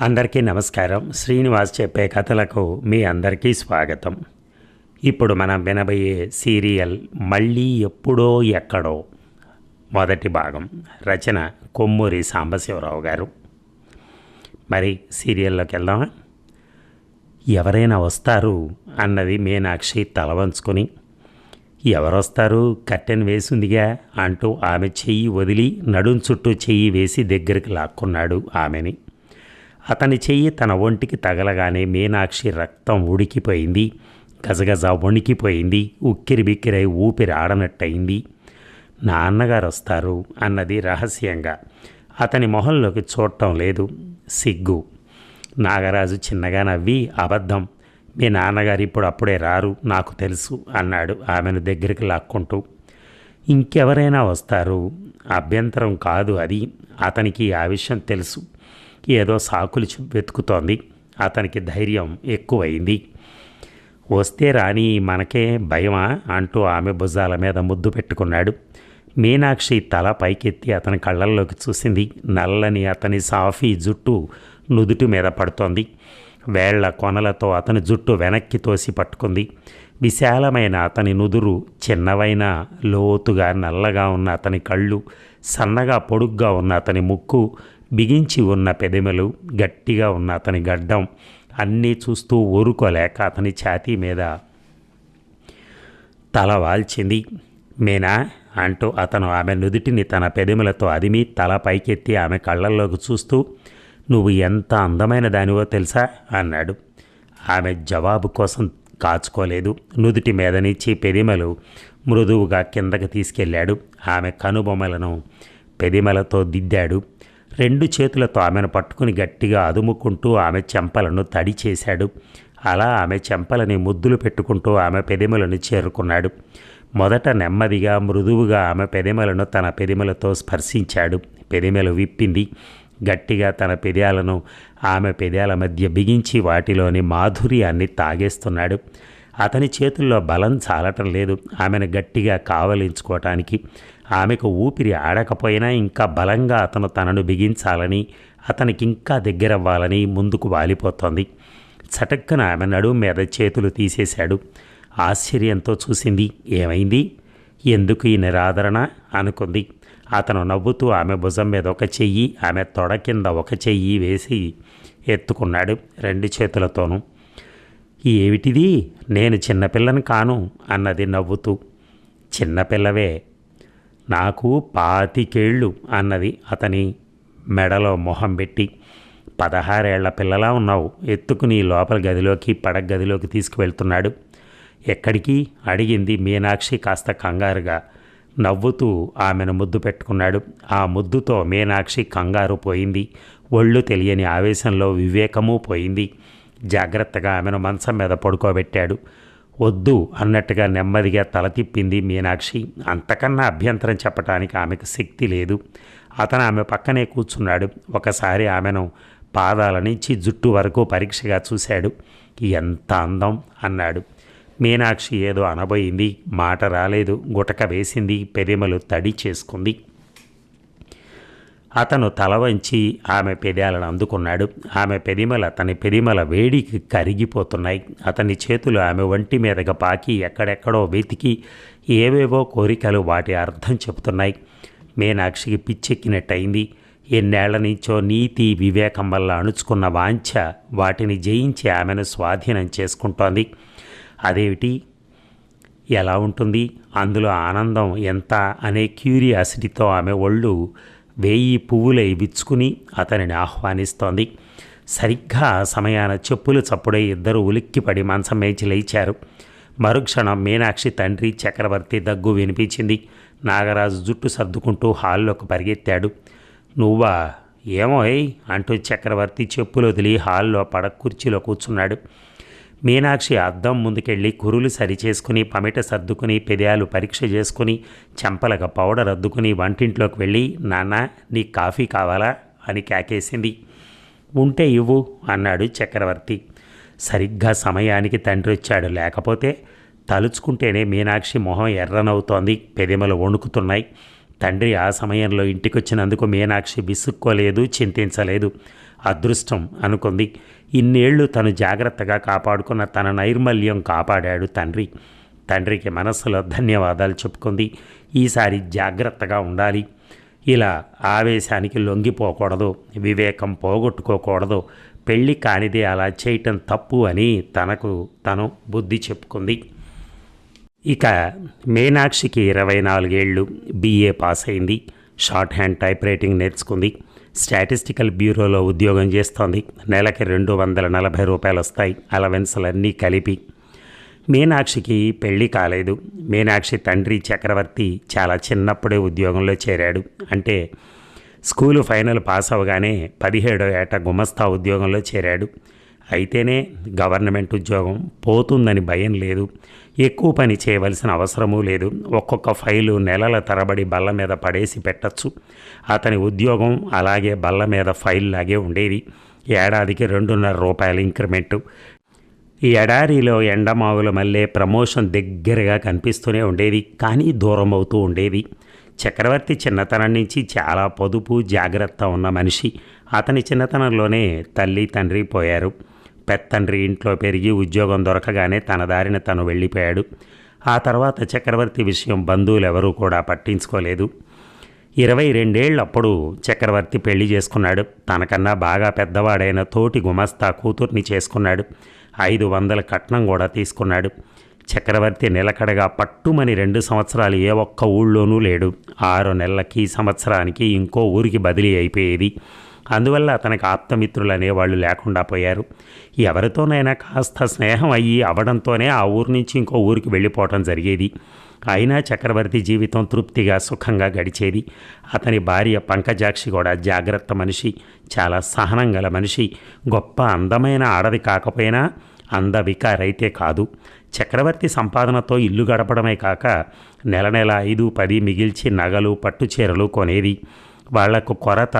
అందరికీ నమస్కారం. శ్రీనివాస్ చెప్పే కథలకు మీ అందరికీ స్వాగతం. ఇప్పుడు మనం వినబోయే సీరియల్ మళ్ళీ ఎప్పుడో ఎక్కడో మొదటి భాగం. రచన కొమ్మూరి సాంబశివరావు గారు. మరి సీరియల్లోకి వెళ్దామా? ఎవరైనా వస్తారు అన్నది మీనాక్షి తల వంచుకొని. ఎవరొస్తారు? కట్టెన్ వేసిందిగా అంటూ ఆమె చెయ్యి వదిలి నడుం చుట్టూ చెయ్యి వేసి దగ్గరికి లాక్కున్నాడు ఆమెని. అతని చెయ్యి తన ఒంటికి తగలగానే మీనాక్షి రక్తం ఉడికిపోయింది. గజగజ వణికిపోయింది. ఉక్కిరి బిక్కిరై ఊపిరి ఆడనట్టయింది నాన్నగారు వస్తారు అన్నది రహస్యంగా. అతని మొహంలోకి చూడటం లేదు. సిగ్గు. నాగరాజు చిన్నగా నవ్వి అబద్ధం. మీ నాన్నగారు ఇప్పుడు అప్పుడే రారు నాకు తెలుసు అన్నాడు ఆమెను దగ్గరికి లాక్కుంటూ. ఇంకెవరైనా వస్తారు? అభ్యంతరం కాదు అది. అతనికి ఆ విషయం తెలుసు. ఏదో సాకులు వెతుకుతోంది. అతనికి ధైర్యం ఎక్కువైంది. వస్తే రాని మనకే భయమా? అంటూ ఆమె భుజాల మీద ముద్దు పెట్టుకున్నాడు. మీనాక్షి తల పైకెత్తి అతని కళ్ళల్లోకి చూసింది. నల్లని అతని సాఫీ జుట్టు నుదుటి మీద పడుతోంది. వేళ్ళ కొనలతో అతని జుట్టు వెనక్కి తోసి పట్టుకుంది. విశాలమైన అతని నుదురు చిన్నవైన లోతుగా నల్లగా ఉన్న అతని కళ్ళు సన్నగా పొడుగ్గా ఉన్న అతని ముక్కు బిగించి ఉన్న పెదెమలు గట్టిగా ఉన్న అతని గడ్డం అన్నీ చూస్తూ ఊరుకోలేక అతని ఛాతీ మీద తల వాల్చింది. మేనా? అంటూ అతను ఆమె నుదుటిని తన పెదములతో అదిమి తల పైకెత్తి ఆమె కళ్ళల్లోకి చూస్తూ నువ్వు ఎంత అందమైన దానివో తెలుసా? అన్నాడు. ఆమె జవాబు కోసం కాచుకోలేదు. నుదుటి మీద నుంచి పెదిమలు మృదువుగా కిందకి తీసుకెళ్ళాడు ఆమె కనుబొమ్మలను పెదిమలతో దిద్దాడు. రెండు చేతులతో ఆమెను పట్టుకుని గట్టిగా అదుముకుంటూ ఆమె చెంపలను తడి చేశాడు. అలా ఆమె చెంపలని ముద్దులు పెట్టుకుంటూ ఆమె పెదిమలను చేరుకున్నాడు. మొదట నెమ్మదిగా మృదువుగా ఆమె పెదిమలను తన పెదిమలతో స్పర్శించాడు. పెదిమలు విప్పింది. గట్టిగా తన పెదాలను ఆమె పెదాల మధ్య బిగించి వాటిలోని మాధుర్యాన్ని తాగేస్తున్నాడు. అతని చేతుల్లో బలం చాలటం లేదు. ఆమెను గట్టిగా కావలించుకోవటానికి ఆమెకు ఊపిరి ఆడకపోయినా ఇంకా బలంగా అతను తనను బిగించాలని అతనికి ఇంకా దగ్గరవ్వాలని ముందుకు వాలిపోతోంది. చటక్కన ఆమె నడుము మీద చేతులు తీసేశాడు. ఆశ్చర్యంతో చూసింది ఏమైంది? ఎందుకు ఈ నిరాదరణ? అనుకుంది. అతను నవ్వుతూ ఆమె భుజం మీద ఒక చెయ్యి ఆమె తొడ కింద ఒక చెయ్యి వేసి ఎత్తుకున్నాడు రెండు చేతులతోనూ. ఏమిటిది? నేను చిన్నపిల్లని కాను అన్నది నవ్వుతూ. చిన్నపిల్లవే నాకు పాతికేళ్ళు అన్నది అతని మెడలో మొహం పెట్టి. పదహారేళ్ళ పిల్లలా ఉన్నావు. ఎత్తుకుని లోపల గదిలోకి పడగ గదిలోకి తీసుకువెళ్తున్నాడు. ఎక్కడికి? అడిగింది మీనాక్షి కాస్త కంగారుగా. నవ్వుతూ ఆమెను ముద్దు పెట్టుకున్నాడు. ఆ ముద్దుతో మీనాక్షి కంగారు పోయింది. ఒళ్ళు తెలియని ఆవేశంలో వివేకము పోయింది. జాగ్రత్తగా ఆమెను మంచం మీద పడుకోబెట్టాడు. వద్దు అన్నట్టుగా నెమ్మదిగా తల తిప్పింది మీనాక్షి. అంతకన్నా అభ్యంతరం చెప్పటానికి ఆమెకు శక్తి లేదు. అతను ఆమె పక్కనే కూర్చున్నాడు. ఒకసారి ఆమెను పాదాల నుంచి జుట్టు వరకు పరీక్షగా చూశాడు. ఎంత అందం అన్నాడు. మీనాక్షి ఏదో అనబోయింది. మాట రాలేదు. గుటక వేసింది. పెదిమలు తడి చేసుకుంది. అతను తల వంచి ఆమె పెదాలను అందుకున్నాడు. ఆమె పెదిమల అతని పెదిమల వేడికి కరిగిపోతున్నాయి. అతని చేతులు ఆమె ఒంటి మీదగా పాకి ఎక్కడెక్కడో వెతికి ఏవేవో కోరికలు వాటి అర్థం చెబుతున్నాయి. మీనాక్షికి పిచ్చెక్కినట్టయింది. ఎన్నేళ్ళ నుంచో నీతి వివేకం వల్ల అణుచుకున్న వాంఛ వాటిని జయించి ఆమెను స్వాధీనం చేసుకుంటోంది. అదేమిటి? ఎలా ఉంటుంది? అందులో ఆనందం ఎంత? అనే క్యూరియాసిటీతో ఆమె ఒళ్ళు వేయి పువ్వులై విచ్చుకుని అతనిని ఆహ్వానిస్తోంది. సరిగ్గా సమయాన చెప్పులు చప్పుడై ఇద్దరు ఉలిక్కిపడి మంచం మేచి లేచారు. మరుక్షణం మీనాక్షి తండ్రి చక్రవర్తి దగ్గు వినిపించింది. నాగరాజు జుట్టు సర్దుకుంటూ హాల్లోకి పరిగెత్తాడు. నువ్వా? ఏమో ఏయ్ అంటూ చక్రవర్తి చెప్పులు వదిలి హాల్లో పడ కుర్చీలో కూర్చున్నాడు. మీనాక్షి అద్దం ముందుకెళ్ళి కురులు సరిచేసుకుని పమిట సర్దుకుని పెదయాలు పరీక్ష చేసుకుని చెంపలకు పౌడర్ అద్దుకుని వంటింట్లోకి వెళ్ళి నాన్న నీ కాఫీ కావాలా? అని కేకేసింది. ఉంటే ఇవ్వు అన్నాడు చక్రవర్తి. సరిగ్గా సమయానికి తండ్రి వచ్చాడు. లేకపోతే తలుచుకుంటేనే మీనాక్షి మొహం ఎర్రనవుతోంది. పెదిమలు వణుకుతున్నాయి. తండ్రి ఆ సమయంలో ఇంటికొచ్చినందుకు మీనాక్షి విసుక్కోలేదు చింతించలేదు. అదృష్టం అనుకుంది. ఇన్నేళ్ళు తను జాగ్రత్తగా కాపాడుకున్న తన నైర్మల్యం కాపాడాడు తండ్రి. తండ్రికి మనస్సులో ధన్యవాదాలు చెప్పుకుంది. ఈసారి జాగ్రత్తగా ఉండాలి. ఇలా ఆవేశానికి లొంగిపోకూడదు వివేకం పోగొట్టుకోకూడదు. పెళ్ళి కానిది అలా చేయటం తప్పు అని తనకు తను బుద్ధి చెప్పుకుంది. ఇక మీనాక్షికి ఇరవై నాలుగేళ్ళు బీఏ పాస్ అయింది షార్ట్ హ్యాండ్ టైప్ రైటింగ్ నేర్చుకుంది. స్టాటిస్టికల్ బ్యూరోలో ఉద్యోగం చేస్తోంది. నెలకి రెండు వందల నలభై రూపాయలు వస్తాయి. అలవెన్సులన్నీ కలిపి. మీనాక్షికి పెళ్ళి కాలేదు. మీనాక్షి తండ్రి చక్రవర్తి చాలా చిన్నప్పుడే ఉద్యోగంలో చేరాడు. అంటే స్కూలు ఫైనల్ పాస్ అవగానే పదిహేడో ఏట గుమస్తా ఉద్యోగంలో చేరాడు. అయితేనే గవర్నమెంట్ ఉద్యోగం పోతుందని భయం లేదు. ఎక్కువ పని చేయవలసిన అవసరమూ లేదు. ఒక్కొక్క ఫైలు నెలల తరబడి బల్ల మీద పడేసి పెట్టచ్చు. అతని ఉద్యోగం అలాగే బల్ల మీద ఫైల్ లాగే ఉండేది. ఏడాదికి రెండున్నర రూపాయల ఇంక్రిమెంటు. ఈ ఎడారిలో ఎండమావుల మల్లే ప్రమోషన్ దగ్గరగా కనిపిస్తూనే ఉండేది. కానీ దూరం అవుతూ ఉండేది. చక్రవర్తి చిన్నతనం నుంచి చాలా పొదుపు జాగ్రత్త ఉన్న మనిషి. అతని చిన్నతనంలోనే తల్లి తండ్రి పోయారు. పెత్తండ్రి ఇంట్లో పెరిగి ఉద్యోగం దొరకగానే తన దారిన తను వెళ్ళిపోయాడు. ఆ తర్వాత చక్రవర్తి విషయం బంధువులు ఎవరూ కూడా పట్టించుకోలేదు. ఇరవై రెండేళ్ళప్పుడు చక్రవర్తి పెళ్ళి చేసుకున్నాడు. తనకన్నా బాగా పెద్దవాడైన తోటి గుమస్తా కూతుర్ని చేసుకున్నాడు. ఐదు వందల కట్నం కూడా తీసుకున్నాడు. చక్రవర్తి నిలకడగా పట్టుమని రెండు సంవత్సరాలు ఏ ఒక్క ఊళ్ళోనూ లేడు. ఆరు నెలలకి సంవత్సరానికి ఇంకో ఊరికి బదిలీ అయిపోయేది. అందువల్ల అతనికి ఆప్తమిత్రులు అనేవాళ్ళు లేకుండా పోయారు. ఎవరితోనైనా కాస్త స్నేహం అయ్యి అవడంతోనే ఆ ఊరు నుంచి ఇంకో ఊరికి వెళ్ళిపోవటం జరిగేది. అయినా చక్రవర్తి జీవితం తృప్తిగా సుఖంగా గడిచేది. అతని భార్య పంకజాక్షి కూడా జాగ్రత్త మనిషి చాలా సహనం గల మనిషి. గొప్ప అందమైన ఆడది కాకపోయినా అందవికారైతే కాదు. చక్రవర్తి సంపాదనతో ఇల్లు గడపడమే కాక నెల నెల ఐదు పది మిగిల్చి నగలు పట్టు చీరలు కొనేది. వాళ్ళకు కొరత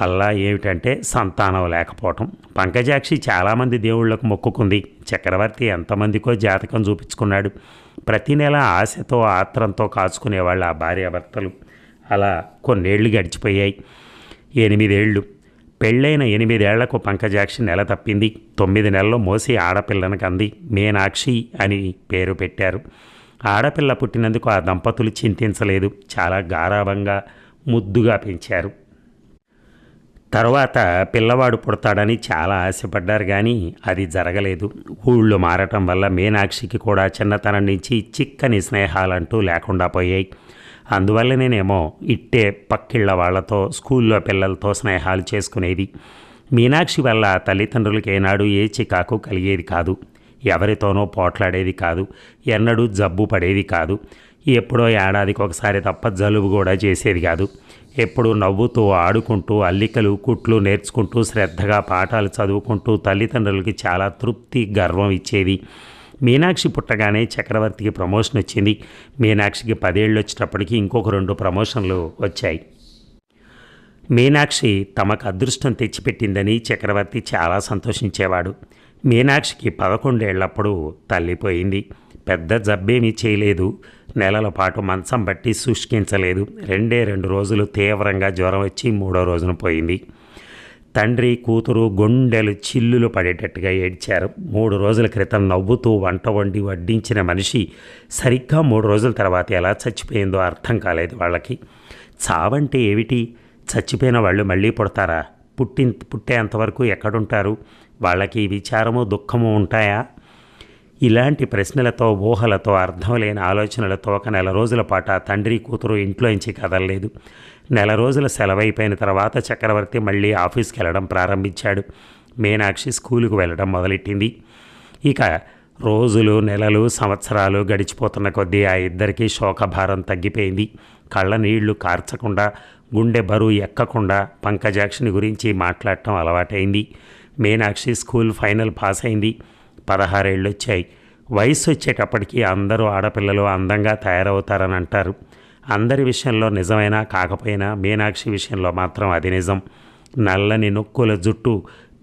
అల్లా ఏమిటంటే సంతానం లేకపోవటం. పంకజాక్షి చాలామంది దేవుళ్ళకు మొక్కుకుంది. చక్రవర్తి ఎంతమందికో జాతకం చూపించుకున్నాడు. ప్రతి నెల ఆశతో ఆత్రంతో కాచుకునేవాళ్ళు ఆ భార్యాభర్తలు. అలా కొన్నేళ్ళు గడిచిపోయాయి. ఎనిమిదేళ్ళు పెళ్ళైన ఎనిమిదేళ్ళకు పంకజాక్షి నెల తప్పింది. తొమ్మిది నెలల్లో మోసి ఆడపిల్లనకు అంది మీనాక్షి అని పేరు పెట్టారు. ఆడపిల్ల పుట్టినందుకు ఆ దంపతులు చింతించలేదు. చాలా గారాభంగా ముద్దుగా పెంచారు. తర్వాత పిల్లవాడు పుడతాడని చాలా ఆశపడ్డారు కానీ అది జరగలేదు. ఊళ్ళో మారటం వల్ల మీనాక్షికి కూడా చిన్నతనం నుంచి చిక్కని స్నేహాలంటూ లేకుండా పోయాయి. అందువల్ల నేనేమో ఇట్టే పక్కిళ్ళ వాళ్ళతో స్కూల్లో పిల్లలతో స్నేహాలు చేసుకునేది. మీనాక్షి వల్ల తల్లిదండ్రులకి ఏనాడు ఏ చికాకు కలిగేది కాదు. ఎవరితోనో పోట్లాడేది కాదు. ఎన్నడూ జబ్బు పడేది కాదు. ఎప్పుడో ఏడాదికి ఒకసారి తప్ప జలుబు కూడా చేసేది కాదు. ఎప్పుడు నవ్వుతూ ఆడుకుంటూ అల్లికలు కుట్లు నేర్చుకుంటూ శ్రద్ధగా పాఠాలు చదువుకుంటూ తల్లిదండ్రులకి చాలా తృప్తి గర్వం ఇచ్చేది. మీనాక్షి పుట్టగానే చక్రవర్తికి ప్రమోషన్ వచ్చింది. మీనాక్షికి పదేళ్ళు వచ్చేటప్పటికి ఇంకొక రెండు ప్రమోషన్లు వచ్చాయి. మీనాక్షి తమకు అదృష్టం తెచ్చిపెట్టిందని చక్రవర్తి చాలా సంతోషించేవాడు. మీనాక్షికి పదకొండేళ్ళప్పుడు తల్లిపోయింది పెద్ద జబ్బేమీ చేయలేదు. నెలల పాటు మంచం బట్టి శుష్కించలేదు. రెండే రెండు రోజులు తీవ్రంగా జ్వరం వచ్చి మూడో రోజున పోయింది. తండ్రి కూతురు గుండెలు చిల్లులు పడేటట్టుగా ఏడ్చారు. మూడు రోజుల క్రితం నవ్వుతూ వంట వండి వడ్డించిన మనిషి సరిగ్గా మూడు రోజుల తర్వాత ఎలా చచ్చిపోయిందో అర్థం కాలేదు వాళ్ళకి. చావంటే ఏమిటి? చచ్చిపోయిన వాళ్ళు మళ్ళీ పుడతారా? పుట్టి పుట్టేంతవరకు ఎక్కడుంటారు? వాళ్ళకి విచారము దుఃఖము ఉంటాయా? ఇలాంటి ప్రశ్నలతో ఊహలతో అర్థం లేని ఆలోచనలతో ఒక నెల రోజుల పాటు ఆ తండ్రి కూతురు ఇంట్లోంచి కదలలేదు. నెల రోజుల సెలవైపోయిన తర్వాత చక్రవర్తి మళ్ళీ ఆఫీస్కి వెళ్ళడం ప్రారంభించాడు. మీనాక్షి స్కూలుకు వెళ్ళడం మొదలెట్టింది. ఇక రోజులు నెలలు సంవత్సరాలు గడిచిపోతున్న కొద్దీ ఆ ఇద్దరికీ శోకభారం తగ్గిపోయింది. కళ్ళ నీళ్ళు కార్చకుండా గుండె బరువు ఎక్కకుండా పంకజాక్షిని గురించి మాట్లాడటం అలవాటైంది. మీనాక్షి స్కూల్ ఫైనల్ పాస్ అయింది పదహారేళ్ళు వచ్చాయి వయసు వచ్చేటప్పటికి అందరూ ఆడపిల్లలు అందంగా తయారవుతారని అంటారు. అందరి విషయంలో నిజమైనా కాకపోయినా మీనాక్షి విషయంలో మాత్రం అది నిజం. నల్లని నొక్కుల జుట్టు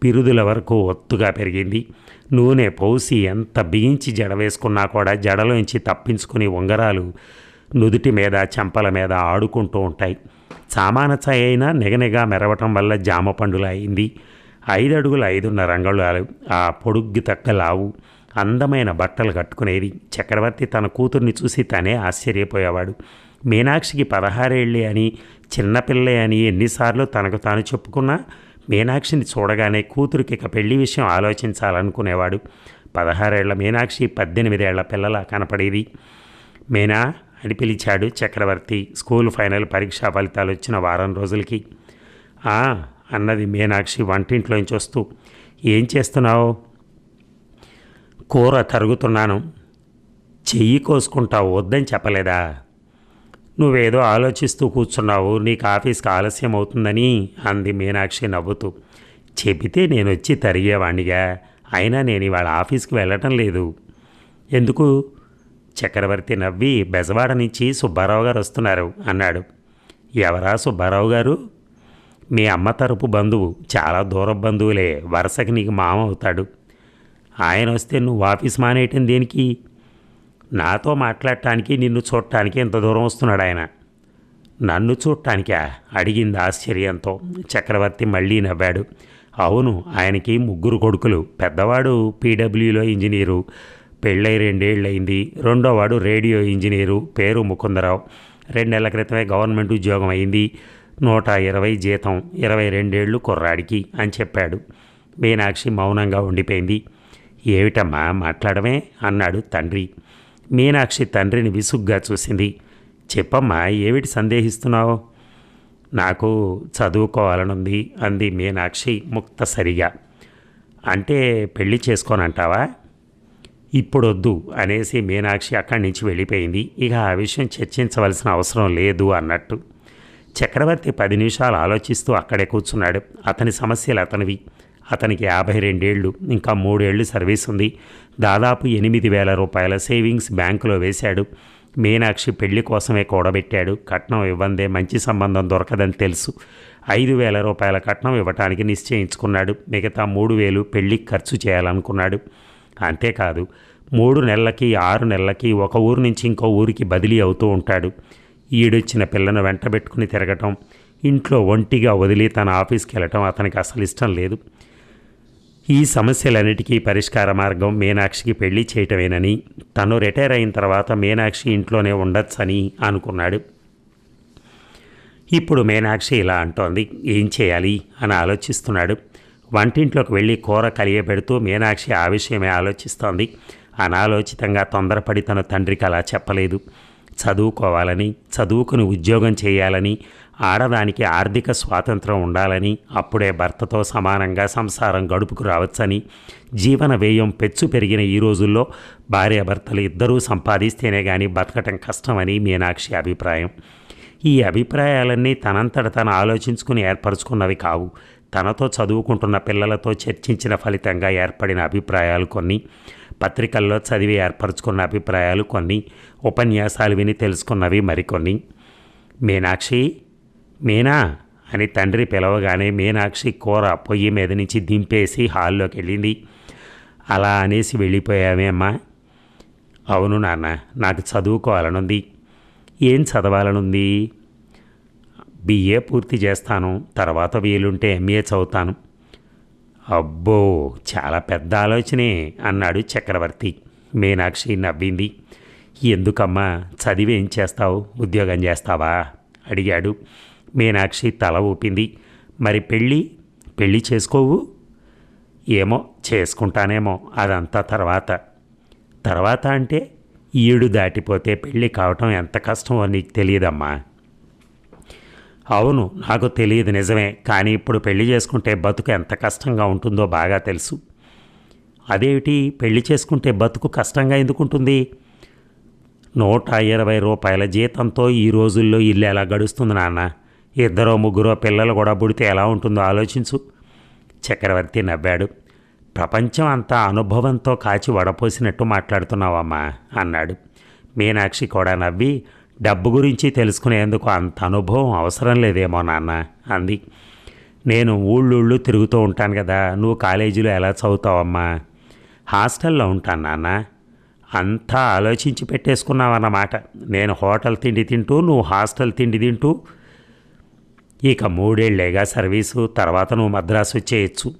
పిరుదుల వరకు ఒత్తుగా పెరిగింది. నూనె పోసి ఎంత బిగించి జడ వేసుకున్నా కూడా జడలోంచి తప్పించుకుని ఉంగరాలు నుదుటి మీద చెంపల మీద ఆడుకుంటూ ఉంటాయి. సామాన ఛాయ అయినా నిగనిగా మెరవటం వల్ల జామ పండుల అయింది ఐదు అడుగుల ఐదున్నర రంగుళాలు ఆ పొడుగ్గి తక్క లావు అందమైన బట్టలు కట్టుకునేది. చక్రవర్తి తన కూతుర్ని చూసి తనే ఆశ్చర్యపోయేవాడు. మీనాక్షికి పదహారేళ్ళే అని చిన్నపిల్లే అని ఎన్నిసార్లు తనకు తాను చెప్పుకున్నా మీనాక్షిని చూడగానే కూతురికి ఇక పెళ్ళి విషయం ఆలోచించాలనుకునేవాడు. పదహారేళ్ళ మీనాక్షి పద్దెనిమిదేళ్ళ పిల్లల కనపడేది. మీనా అని పిలిచాడు చక్రవర్తి స్కూల్ ఫైనల్ పరీక్షా ఫలితాలు వచ్చిన వారం రోజులకి. అన్నది మీనాక్షి వంటింట్లోంచి వస్తూ ఏం చేస్తున్నావు? కూర తరుగుతున్నాను. చెయ్యి కోసుకుంటావు వద్దని చెప్పలేదా? నువ్వేదో ఆలోచిస్తూ కూర్చున్నావు నీకు ఆఫీస్కి ఆలస్యం అవుతుందని అంది మీనాక్షి నవ్వుతూ. చెబితే నేను వచ్చి తరిగేవాణ్ణిగా అయినా నేను ఇవాళ ఆఫీస్కి వెళ్ళటం లేదు. ఎందుకు? చక్రవర్తి నవ్వి బెజవాడ నుంచి సుబ్బారావు గారు వస్తున్నారు అన్నాడు. ఎవరా సుబ్బారావు గారు? మీ అమ్మ తరపు బంధువు చాలా దూర బంధువులే వరుసకి నీకు మామ అవుతాడు. ఆయన వస్తే నువ్వు ఆఫీస్ మానేయటం దేనికి? నాతో మాట్లాడటానికి నిన్ను చూడటానికి ఇంత దూరం వస్తున్నాడు ఆయన? నన్ను చూడటానికా? అడిగింది ఆశ్చర్యంతో. చక్రవర్తి మళ్ళీ నవ్వాడు. అవును ఆయనకి ముగ్గురు కొడుకులు. పెద్దవాడు పీడబ్ల్యూలో ఇంజనీరు. పెళ్ళై రెండేళ్ళయింది. రెండోవాడు రేడియో ఇంజనీరు. పేరు ముకుందరావు. రెండేళ్ళ క్రితమే గవర్నమెంట్ ఉద్యోగం అయింది. నూట ఇరవై జీతం ఇరవై రెండేళ్ళు కుర్రాడికి అని చెప్పాడు. మీనాక్షి మౌనంగా ఉండిపోయింది. ఏమిటమ్మా మాట్లాడమే? అన్నాడు తండ్రి. మీనాక్షి తండ్రిని విసుగ్గా చూసింది. చెప్పమ్మా ఏమిటి సందేహిస్తున్నావు? నాకు చదువుకోవాలనుంది అంది మీనాక్షి ముక్తసరిగా. అంటే పెళ్ళి చేసుకోనంటావా? ఇప్పుడొద్దు అనేసి మీనాక్షి అక్కడి నుంచి వెళ్ళిపోయింది. ఇక ఆ విషయం చర్చించవలసిన అవసరం లేదు అన్నట్టు. చక్రవర్తి పది నిమిషాలు ఆలోచిస్తూ అక్కడే కూర్చున్నాడు. అతని సమస్యలు అతనివి. అతనికి యాభై రెండేళ్ళు ఇంకా మూడేళ్ళు సర్వీస్ ఉంది. దాదాపు ఎనిమిది వేల రూపాయల సేవింగ్స్ బ్యాంకులో వేశాడు. మీనాక్షి పెళ్ళి కోసమే కూడబెట్టాడు. కట్నం ఇవ్వందే మంచి సంబంధం దొరకదని తెలుసు. ఐదు వేల రూపాయల కట్నం ఇవ్వటానికి నిశ్చయించుకున్నాడు. మిగతా మూడు వేలు పెళ్ళికి ఖర్చు చేయాలనుకున్నాడు. అంతేకాదు మూడు నెలలకి ఆరు నెలలకి ఒక ఊరు నుంచి ఇంకో ఊరికి బదిలీ అవుతూ ఉంటాడు. ఈడొచ్చిన పిల్లను వెంటబెట్టుకుని తిరగటం ఇంట్లో ఒంటిగా వదిలి తన ఆఫీస్కి వెళ్ళటం అతనికి అసలు ఇష్టం లేదు. ఈ సమస్యలన్నిటికీ పరిష్కార మార్గం మీనాక్షికి పెళ్ళి చేయటమేనని తను రిటైర్ అయిన తర్వాత మీనాక్షి ఇంట్లోనే ఉండొచ్చని అనుకున్నాడు. ఇప్పుడు మీనాక్షి ఇలా అంటోంది ఏం చేయాలి అని ఆలోచిస్తున్నాడు. వంటింట్లోకి వెళ్ళి కూర కలియబెడుతూ మీనాక్షి ఆ విషయమే ఆలోచిస్తోంది. అనాలోచితంగా తొందరపడి తన తండ్రికి అలా చెప్పలేదు. చదువుకోవాలని చదువుకుని ఉద్యోగం చేయాలని ఆడదానికి ఆర్థిక స్వాతంత్రం ఉండాలని అప్పుడే భర్తతో సమానంగా సంసారం గడుపుకు రావచ్చని జీవన వ్యయం పెచ్చు పెరిగిన ఈ రోజుల్లో భార్యాభర్తలు ఇద్దరూ సంపాదిస్తేనే కానీ బతకటం కష్టమని మీనాక్షి అభిప్రాయం. ఈ అభిప్రాయాలన్నీ తనంతట తను ఆలోచించుకుని ఏర్పరచుకున్నవి కావు. తనతో చదువుకుంటున్న పిల్లలతో చర్చించిన ఫలితంగా ఏర్పడిన అభిప్రాయాలు కొన్ని పత్రికల్లో చదివి ఏర్పరచుకున్న అభిప్రాయాలు కొన్ని ఉపన్యాసాలు విని తెలుసుకున్నవి మరికొన్ని. మీనాక్షి మీనా అని తండ్రి పిలవగానే మీనాక్షి కూర పొయ్యి మీద నుంచి దింపేసి హాల్లోకి వెళ్ళింది. అలా అనేసి వెళ్ళిపోయామే అమ్మా అవును నాన్న నాకు చదువుకోవాలనుంది. ఏం చదవాలనుంది? బిఏ పూర్తి చేస్తాను తర్వాత వీలుంటే ఎంఏ చదువుతాను. అబ్బో చాలా పెద్ద ఆలోచనే అన్నాడు చక్రవర్తి. మీనాక్షి నవ్వింది. ఎందుకమ్మా చదివేం చేస్తావు? ఉద్యోగం చేస్తావా? అడిగాడు. మీనాక్షి తల ఊపింది. మరి పెళ్ళి? పెళ్ళి చేసుకోవు? ఏమో చేసుకుంటానేమో అదంతా తర్వాత. తర్వాత అంటే ఈడు దాటిపోతే పెళ్ళి కావటం ఎంత కష్టమో నీకు తెలియదమ్మా. అవును నాకు తెలియదు నిజమే కానీ ఇప్పుడు పెళ్ళి చేసుకుంటే బతుకు ఎంత కష్టంగా ఉంటుందో బాగా తెలుసు. అదేమిటి పెళ్ళి చేసుకుంటే బతుకు కష్టంగా ఎందుకుంటుంది? నూట ఇరవై రూపాయల జీతంతో ఈ రోజుల్లో ఇల్లు ఎలా గడుస్తుంది నాన్న? ఇద్దరో ముగ్గురో పిల్లలు కూడా పుడితే ఎలా ఉంటుందో ఆలోచించు. చక్రవర్తి నవ్వాడు. ప్రపంచం అంతా అనుభవంతో కాచి వడపోసినట్టు మాట్లాడుతున్నావమ్మా అన్నాడు. మీనాక్షి కూడా నవ్వి డబ్బు గురించి తెలుసుకునేందుకు అంత అనుభవం అవసరం లేదేమో నాన్న అంది. నేను ఊళ్ళూళ్ళు తిరుగుతూ ఉంటాను కదా నువ్వు కాలేజీలో ఎలా చదువుతావమ్మా? హాస్టల్లో ఉంటాను నాన్న. అంతా ఆలోచించి పెట్టేసుకున్నావన్నమాట. నేను హోటల్ తిండి తింటూ నువ్వు హాస్టల్ తిండి తింటూ ఇక మూడేళ్ళేగా సర్వీసు తర్వాత నువ్వు మద్రాసు వచ్చేయచ్చు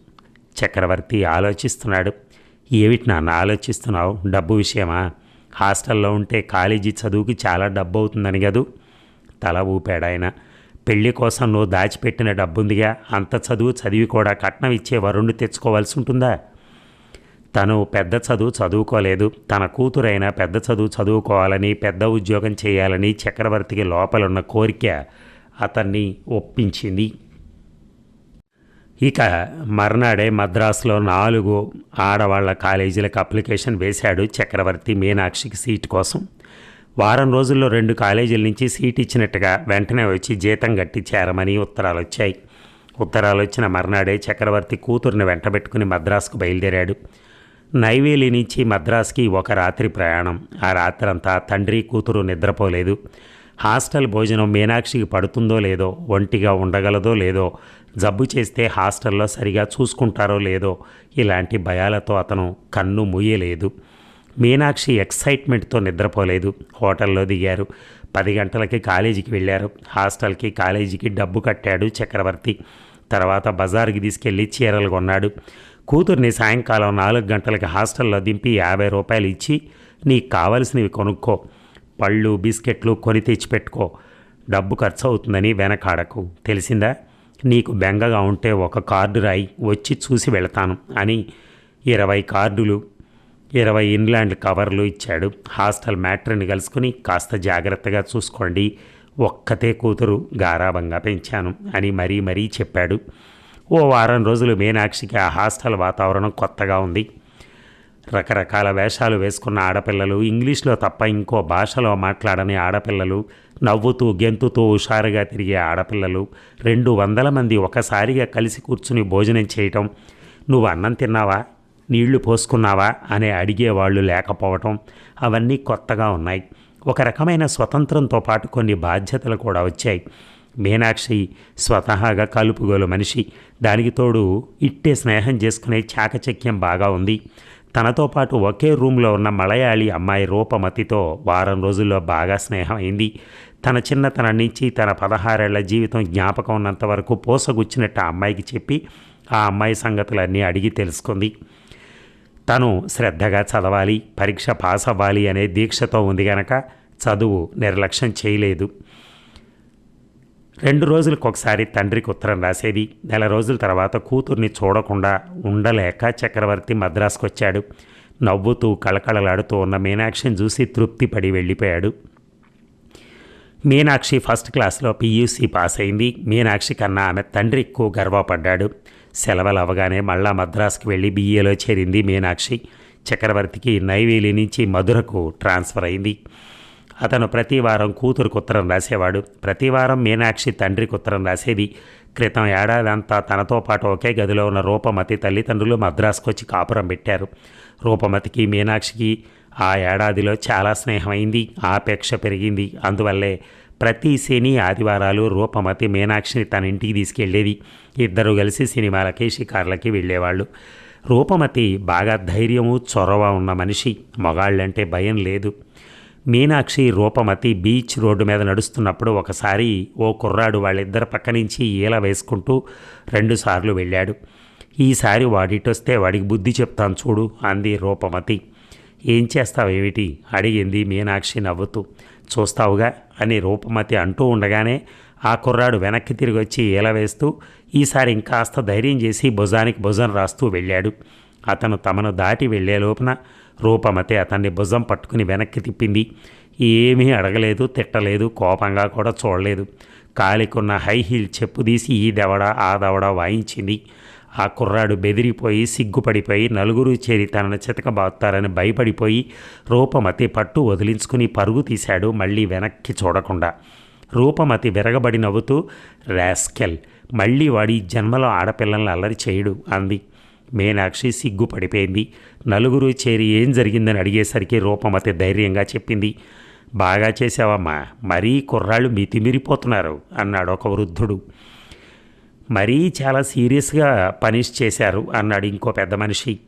చక్రవర్తి ఆలోచిస్తున్నాడు. ఏమిటి నాన్న ఆలోచిస్తున్నావు? డబ్బు విషయమా? హాస్టల్లో ఉంటే కాలేజీ చదువుకి చాలా డబ్బు అవుతుందని కదూ? తల ఊపాడు ఆయన. పెళ్ళి కోసం నువ్వు దాచిపెట్టిన డబ్బుందిగా. అంత చదువు చదివి కూడా కట్నం ఇచ్చే వరుణ్ణి తెచ్చుకోవాల్సి ఉంటుందా తను పెద్ద చదువు చదువుకోలేదు. తన కూతురైనా పెద్ద చదువు చదువుకోవాలని పెద్ద ఉద్యోగం చేయాలని చక్రవర్తికి లోపలున్న కోరిక అతన్ని ఒప్పించింది. ఇక మర్నాడే మద్రాసులో నాలుగు ఆడవాళ్ళ కాలేజీలకు అప్లికేషన్ వేశాడు చక్రవర్తి మీనాక్షికి సీట్ కోసం. వారం రోజుల్లో రెండు కాలేజీల నుంచి సీట్ ఇచ్చినట్టుగా వెంటనే వచ్చి జీతం గట్టి చేరమని ఉత్తరాలు వచ్చాయి. ఉత్తరాలు వచ్చిన మర్నాడే చక్రవర్తి కూతురుని వెంటబెట్టుకుని మద్రాసుకు బయలుదేరాడు. నైవేలి నుంచి మద్రాసుకి ఒక రాత్రి ప్రయాణం. ఆ రాత్రంతా తండ్రి కూతురు నిద్రపోలేదు. హాస్టల్ భోజనం మీనాక్షికి పడుతుందో లేదో ఒంటిగా ఉండగలదో లేదో జబ్బు చేస్తే హాస్టల్లో సరిగా చూసుకుంటారో లేదో ఇలాంటి భయాలతో అతను కన్ను మూయలేదు. మీనాక్షి ఎక్సైట్మెంట్తో నిద్రపోలేదు. హోటల్లో దిగారు. పది గంటలకి కాలేజీకి వెళ్ళారు. హాస్టల్కి కాలేజీకి డబ్బు కట్టాడు చక్రవర్తి. తర్వాత బజార్కి తీసుకెళ్ళి చీరలు కొన్నాడు. కూతుర్ని సాయంకాలం నాలుగు గంటలకి హాస్టల్లో దింపి యాభై రూపాయలు ఇచ్చి నీకు కావలసినవి కొనుక్కో. పళ్ళు బిస్కెట్లు కొని తెచ్చిపెట్టుకో. డబ్బు ఖర్చు అవుతుందని వెనకాడకు. తెలిసిందా? నీకు బెంగగా ఉంటే ఒక కార్డు రాయి వచ్చి చూసి వెళతాను అని ఇరవై కార్డులు ఇరవై ఇన్లాండ్ కవర్లు ఇచ్చాడు. హాస్టల్ మ్యాట్రిని కలుసుకుని కాస్త జాగ్రత్తగా చూసుకోండి. ఒక్కతే కూతురు గారాభంగా పెంచాను అని మరీ మరీ చెప్పాడు. ఓ వారం రోజులు మీనాక్షికి ఆ హాస్టల్ వాతావరణం కొత్తగా ఉంది. రకరకాల వేషాలు వేసుకున్న ఆడపిల్లలు ఇంగ్లీష్లో తప్ప ఇంకో భాషలో మాట్లాడని ఆడపిల్లలు నవ్వుతూ గెంతుతూ హుషారుగా తిరిగే ఆడపిల్లలు రెండు వందల మంది ఒకసారిగా కలిసి కూర్చుని భోజనం చేయటం నువ్వు అన్నం తిన్నావా? నీళ్ళు పోసుకున్నావా? అనే అడిగేవాళ్ళు లేకపోవటం అవన్నీ కొత్తగా ఉన్నాయి. ఒక రకమైన స్వతంత్రంతో పాటు కొన్ని బాధ్యతలు కూడా వచ్చాయి. మీనాక్షి స్వతహాగా కలుపుగోలు మనిషి. దానికి తోడు ఇట్టే స్నేహం చేసుకునే చాకచక్యం బాగా ఉంది. తనతో పాటు ఒకే రూమ్లో ఉన్న మలయాళీ అమ్మాయి రూపమతితో వారం రోజుల్లో బాగా స్నేహం అయింది తన చిన్నతనం నుంచి తన పదహారేళ్ళ జీవితం జ్ఞాపకం ఉన్నంత వరకు పోసగుచ్చినట్టు ఆ అమ్మాయికి చెప్పి ఆ అమ్మాయి సంగతులన్నీ అడిగి తెలుసుకుంది. తను శ్రద్ధగా చదవాలి పరీక్ష పాస్ అవ్వాలి అనే దీక్షతో ఉంది గనక చదువు నిర్లక్ష్యం చేయలేదు. రెండు రోజులకు ఒకసారి తండ్రికి ఉత్తరం రాసేది. నెల రోజుల తర్వాత కూతుర్ని చూడకుండా ఉండలేక చక్రవర్తి మద్రాసుకు వచ్చాడు నవ్వుతూ కళకళలాడుతూ ఉన్న మీనాక్షిని చూసి తృప్తి పడి వెళ్ళిపోయాడు. మీనాక్షి ఫస్ట్ క్లాస్లో పీయూసీ పాస్ అయింది మీనాక్షి కన్నా ఆమె తండ్రి ఎక్కువ గర్వపడ్డాడు. సెలవులు అవగానే మళ్ళా మద్రాసుకు వెళ్ళి బీఏలో చేరింది మీనాక్షి. చక్రవర్తికి నైవేలి నుంచి మధురకు ట్రాన్స్ఫర్ అయింది. అతను ప్రతివారం కూతురుకు ఉత్తరం రాసేవాడు. ప్రతివారం మీనాక్షి తండ్రికి ఉత్తరం రాసేది. క్రితం ఏడాదంతా తనతో పాటు ఒకే గదిలో ఉన్న రూపమతి తల్లిదండ్రులు మద్రాసుకు వచ్చి కాపురం పెట్టారు. రూపమతికి మీనాక్షికి ఆ ఏడాదిలో చాలా స్నేహమైంది. ఆపేక్ష పెరిగింది. అందువల్లే ప్రతి శని ఆదివారాలు రూపమతి మీనాక్షిని తన ఇంటికి తీసుకెళ్ళేది ఇద్దరు కలిసి సినిమాలకి షికార్లకి వెళ్ళేవాళ్ళు. రూపమతి బాగా ధైర్యము చొరవ ఉన్న మనిషి. మగాళ్ళంటే భయం లేదు. మీనాక్షి రూపమతి బీచ్ రోడ్డు మీద నడుస్తున్నప్పుడు ఒకసారి ఓ కుర్రాడు వాళ్ళిద్దరి పక్క నుంచి ఈల వేసుకుంటూ రెండుసార్లు వెళ్ళాడు. ఈసారి వాడిటొస్తే వాడికి బుద్ధి చెప్తాను చూడు అంది రూపమతి. ఏం చేస్తావేమిటి అడిగింది మీనాక్షి నవ్వుతూ. చూస్తావుగా అని రూపమతి అంటూ ఉండగానే ఆ కుర్రాడు వెనక్కి తిరిగి వచ్చి ఈల వేస్తూ ఈసారి ఇంకాస్త ధైర్యం చేసి భుజానికి భుజం రాస్తూ వెళ్ళాడు. అతను తమను దాటి వెళ్ళే లోపున రూపమతి అతన్ని భుజం పట్టుకుని వెనక్కి తిప్పింది. ఏమీ అడగలేదు తిట్టలేదు కోపంగా కూడా చూడలేదు. కాలికున్న హై హీల్ చెప్పు తీసి ఈ దవడ ఆ దవడ వాయించింది. ఆ కుర్రాడు బెదిరిపోయి సిగ్గుపడిపోయి నలుగురు చేరి తనను చితకబాస్తారని భయపడిపోయి రూపమతి పట్టు వదిలించుకుని పరుగు తీశాడు మళ్ళీ వెనక్కి చూడకుండా. రూపమతి విరగబడి నవ్వుతూ రాస్కెల్ మళ్ళీ వాడి జన్మలో ఆడపిల్లల్ని అల్లరి చేయడు అంది. మీనాక్షి సిగ్గుపడిపోయింది. నలుగురు చేరి ఏం జరిగిందని అడిగేసరికి రూపమతి ధైర్యంగా చెప్పింది. బాగా చేసావమ్మా మరీ కుర్రాళ్ళు మితిమిరిపోతున్నారు అన్నాడు ఒక వృద్ధుడు. మరీ చాలా సీరియస్గా పనిష్ చేశారు అన్నాడు ఇంకో పెద్ద మనిషి.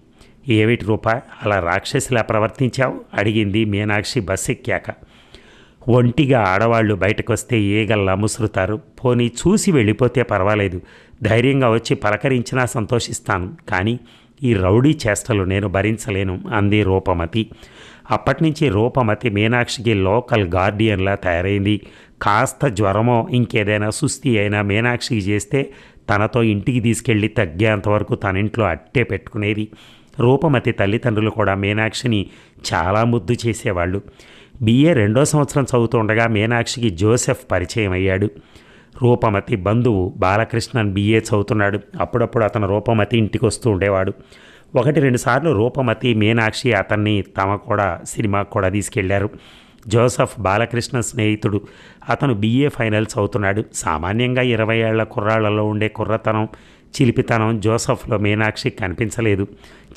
ఏమిటి రూప అలా రాక్షసిలా ప్రవర్తించావు? అడిగింది మీనాక్షి బస్ ఎక్కాక ఒంటిగా ఆడవాళ్ళు బయటకు వస్తే ఈగల్లా ముసురుతారు. పోనీ చూసి వెళ్ళిపోతే పర్వాలేదు. ధైర్యంగా వచ్చి పలకరించినా సంతోషిస్తాను. కానీ ఈ రౌడీ చేష్టలు నేను భరించలేను అంది రూపమతి. అప్పటినుంచి రూపమతి మీనాక్షికి లోకల్ గార్డియన్లా తయారైంది. కాస్త జ్వరమో ఇంకేదైనా సుస్థి అయినా మీనాక్షికి చేస్తే తనతో ఇంటికి తీసుకెళ్ళి తగ్గేంతవరకు తన ఇంట్లో అట్టే పెట్టుకునేది. రూపమతి తల్లిదండ్రులు కూడా మీనాక్షిని చాలా ముద్దు చేసేవాళ్ళు. బిఏ రెండో సంవత్సరం చదువుతుండగా మీనాక్షికి జోసెఫ్ పరిచయం అయ్యాడు రూపమతి బంధువు బాలకృష్ణన్ బిఏ చదువుతున్నాడు. అప్పుడప్పుడు అతను రూపమతి ఇంటికి వస్తూ ఉండేవాడు. ఒకటి రెండు సార్లు రూపమతి మీనాక్షి అతన్ని తమ కూడా సినిమాకు కూడా తీసుకెళ్ళారు. జోసఫ్ బాలకృష్ణ స్నేహితుడు. అతను బీఏ ఫైనల్స్ అవుతున్నాడు సామాన్యంగా ఇరవై ఏళ్ళ కుర్రాళ్ళలో ఉండే కుర్రతనం చిలిపితనం జోసఫ్లో మీనాక్షి కనిపించలేదు.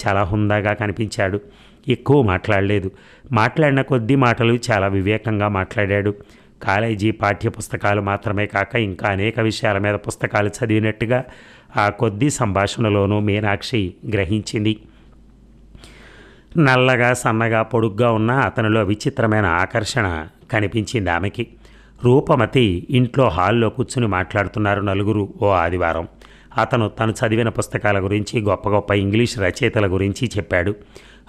చాలా హుందాగా కనిపించాడు. ఎక్కువ మాట్లాడలేదు. మాట్లాడిన కొద్ది మాటలు చాలా వివేకంగా మాట్లాడాడు. కాలేజీ పాఠ్యపుస్తకాలు మాత్రమే కాక ఇంకా అనేక విషయాల మీద పుస్తకాలు చదివినట్టుగా ఆ కొద్ది సంభాషణలోనూ మీనాక్షి గ్రహించింది. నల్లగా సన్నగా పొడుగ్గా ఉన్న అతనిలో విచిత్రమైన ఆకర్షణ కనిపించింది ఆమెకి. రూపమతి ఇంట్లో హాల్లో కూర్చుని మాట్లాడుతున్నారు నలుగురు ఓ ఆదివారం. అతను తను చదివిన పుస్తకాల గురించి గొప్ప గొప్ప ఇంగ్లీష్ రచయితల గురించి చెప్పాడు.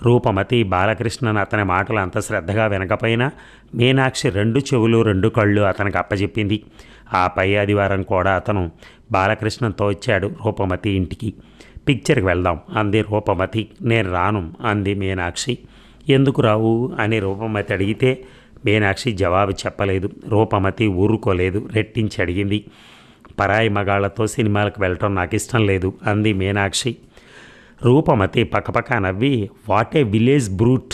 రూపమతి బాలకృష్ణన్ అతని మాటలు అంత శ్రద్ధగా వినకపోయినా మీనాక్షి రెండు చెవులు రెండు కళ్ళు అతనికి అప్పచెప్పింది ఆ పై ఆదివారం కూడా అతను బాలకృష్ణంతో వచ్చాడు రూపమతి ఇంటికి. పిక్చర్కి వెళ్దాం అంది రూపమతి. నేను రాను అంది మీనాక్షి. ఎందుకు రావు? అని రూపమతి అడిగితే మీనాక్షి జవాబు చెప్పలేదు. రూపమతి ఊరుకోలేదు రెట్టించి అడిగింది. పరాయి మగాళ్ళతో సినిమాలకు వెళ్ళటం నాకు ఇష్టం లేదు అంది మీనాక్షి. రూపమతి పక్కపక్క నవ్వి వాట్ ఏ విలేజ్ బ్రూట్.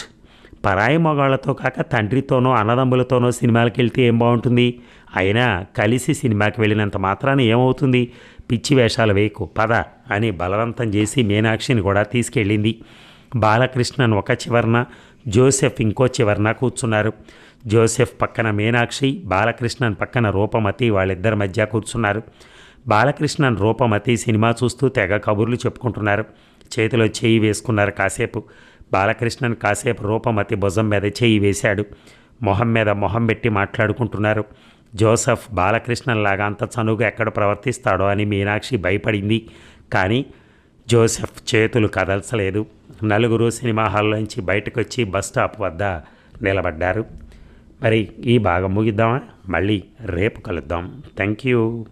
పరాయి మగాళ్ళతో కాక తండ్రితోనో అన్నదమ్ములతోనో సినిమాలకు వెళ్తే ఏం బాగుంటుంది? అయినా కలిసి సినిమాకి వెళ్ళినంత మాత్రాన ఏమవుతుంది? పిచ్చి వేషాలు వేయకు పద అని బలవంతం చేసి మీనాక్షిని కూడా తీసుకెళ్ళింది. బాలకృష్ణన్ ఒక చివరన జోసెఫ్ ఇంకో చివరన కూర్చున్నారు. జోసెఫ్ పక్కన మీనాక్షి బాలకృష్ణన్ పక్కన రూపమతి వాళ్ళిద్దరి మధ్య కూర్చున్నారు. బాలకృష్ణన్ రూపమతి సినిమా చూస్తూ తెగ కబుర్లు చెప్పుకుంటున్నారు. చేతిలో చేయి వేసుకున్నారు. కాసేపు బాలకృష్ణన్ కాసేపు రూపమతి భుజం మీద చేయి వేశాడు. మొహం మీద మొహం పెట్టి మాట్లాడుకుంటున్నారు. జోసఫ్ బాలకృష్ణన్ లాగా అంత చనువుగా ఎక్కడ ప్రవర్తిస్తాడో అని మీనాక్షి భయపడింది. కానీ జోసెఫ్ చేతులు కదల్చలేదు. నలుగురు సినిమా హాల్లోంచి బయటకు వచ్చి బస్ స్టాప్ వద్ద నిలబడ్డారు. మరి ఈ భాగం ముగిద్దామా? మళ్ళీ రేపు కలుద్దాం. Thank you